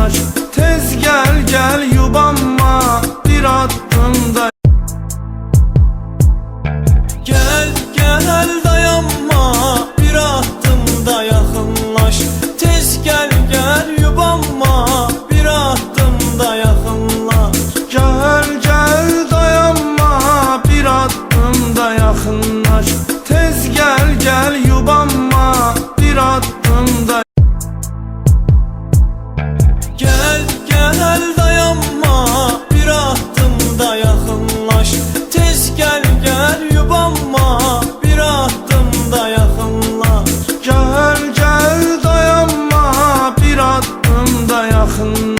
yar Tez gel gel yubanma. Bir attığımda Gel gel dayanma. Bir attığımda yakınlaş. Tez gel gel yubanma. Bir attığımda yakınlaş. Gel gel dayanma. Bir attığımda yakınlaş. Tez gel gel yakınlaş. Tez gel gel yubanma bir adım da yakınlaş. Gel gel dayanma. Bir adım da yakın